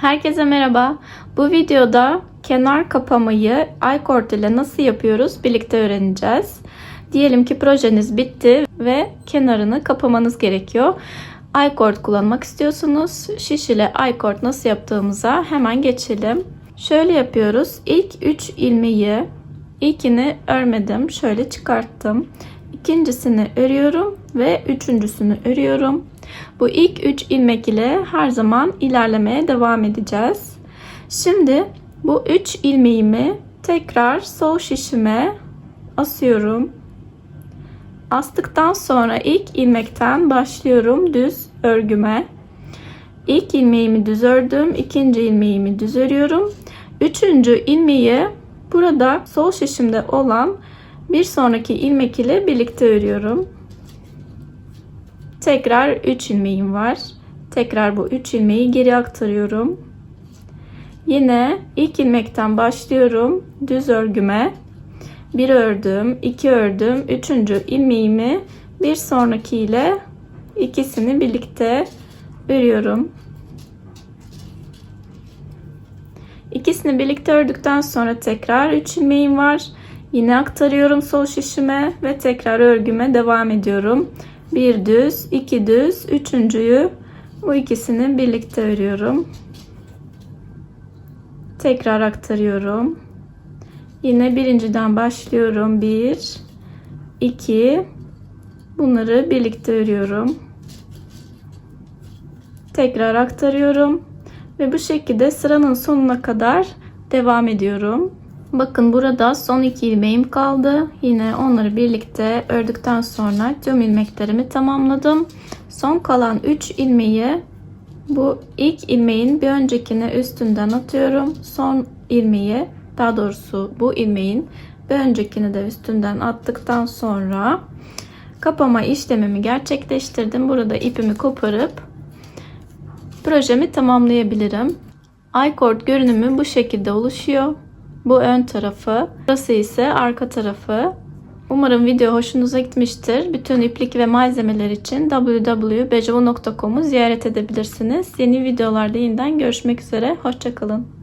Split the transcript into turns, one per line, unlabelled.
Herkese merhaba. Bu videoda kenar kapamayı iCord ile nasıl yapıyoruz birlikte öğreneceğiz. Diyelim ki projeniz bitti ve kenarını kapamanız gerekiyor. iCord kullanmak istiyorsunuz. Şiş ile iCord nasıl yaptığımıza hemen geçelim. Şöyle yapıyoruz. İlk 3 ilmeği ilkini örmedim. Şöyle çıkarttım. İkincisini örüyorum ve üçüncüsünü örüyorum. Bu ilk 3 ilmek ile her zaman ilerlemeye devam edeceğiz. Şimdi bu 3 ilmeğimi tekrar sol şişime asıyorum. Astıktan sonra ilk ilmekten başlıyorum düz örgüme. İlk ilmeğimi düz ördüm, ikinci ilmeğimi düz örüyorum. Üçüncü ilmeği burada sol şişimde olan bir sonraki ilmek ile birlikte örüyorum. Tekrar 3 ilmeğim var. Tekrar bu 3 ilmeği geri aktarıyorum. Yine ilk ilmekten başlıyorum düz örgüme. Bir ördüm, iki ördüm, üçüncü ilmeğimi bir sonraki ile ikisini birlikte örüyorum. İkisini birlikte ördükten sonra tekrar 3 ilmeğim var. Yine aktarıyorum sol şişime ve tekrar örgüme devam ediyorum. Bir düz, iki düz, üçüncüyü bu ikisini birlikte örüyorum. Tekrar aktarıyorum. Yine birinciden başlıyorum. Bir, iki, bunları birlikte örüyorum. Tekrar aktarıyorum ve bu şekilde sıranın sonuna kadar devam ediyorum. Bakın burada son iki ilmeğim kaldı. Yine onları birlikte ördükten sonra tüm ilmeklerimi tamamladım. Son kalan 3 ilmeği bu ilk ilmeğin bir öncekine üstünden atıyorum. Son ilmeği daha doğrusu bu ilmeğin bir öncekini de üstünden attıktan sonra kapama işlemimi gerçekleştirdim. Burada ipimi koparıp projemi tamamlayabilirim. iCord görünümü bu şekilde oluşuyor. Bu ön tarafı. Burası ise arka tarafı. Umarım video hoşunuza gitmiştir. Bütün iplik ve malzemeler için www.bejovo.com'u ziyaret edebilirsiniz. Yeni videolarda yeniden görüşmek üzere. Hoşçakalın.